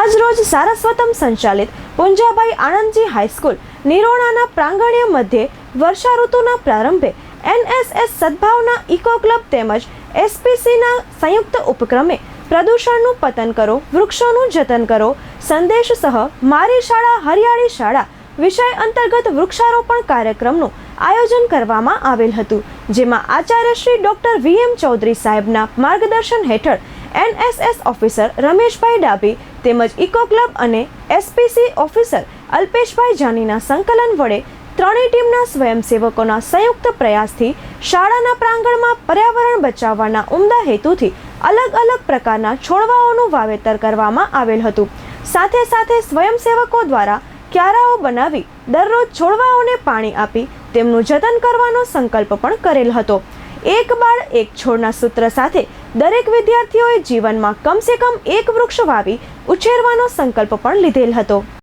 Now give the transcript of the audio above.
આજરોજ સારસ્વતમ સંચાલિત પુંજાભાઈ આણંદજી હાઈસ્કૂલ નિરોણાના પ્રાંગણ્ય મધ્યે વર્ષા ઋતુના પ્રારંભે એનએસએસ સદભાવના ઇકો ક્લબ તેમજ એસપીસીના સંયુક્ત ઉપક્રમે પ્રદૂષણનું પતન કરો, વૃક્ષોનું જતન કરો, સંદેશ સહ મારી શાળા, હરિયાળી શાળા વિષય અંતર્ગત વૃક્ષારોપણ કાર્યક્રમનું આયોજન કરવામાં આવેલ હતું, જેમાં Acharya Shri doctor V M Chaudhary સાહેબના માર્ગદર્શન હેઠળ એનએસએસ ઓફિસર રમેશભાઈ ડાભી તેમજ ઇકો ક્લબ અને એસપીસી ઓફિસર અલ્પેશભાઈ જાનીના સંકલન વડે ત્રણેય ટીમના સ્વયંસેવકોના સંયુક્ત પ્રયાસથી શાળાના પ્રાંગણમાં પર્યાવરણ બચાવવાના ઉમદા હેતુથી અલગ અલગ પ્રકારના છોડવાઓનું વાવેતર કરવામાં આવેલ હતું. સાથે સાથે સ્વયંસેવકો દ્વારા ક્યારાઓ બનાવી દરરોજ છોડવાઓને પાણી આપી તેમનું જતન કરવાનો સંકલ્પ પણ કરેલ હતો. એક બાળ એક છોડના સૂત્ર સાથે દરેક વિદ્યાર્થીઓએ જીવનમાં કમસે કમ એક વૃક્ષ વાવી ઉછેરવાનો સંકલ્પ પણ લીધેલ હતો.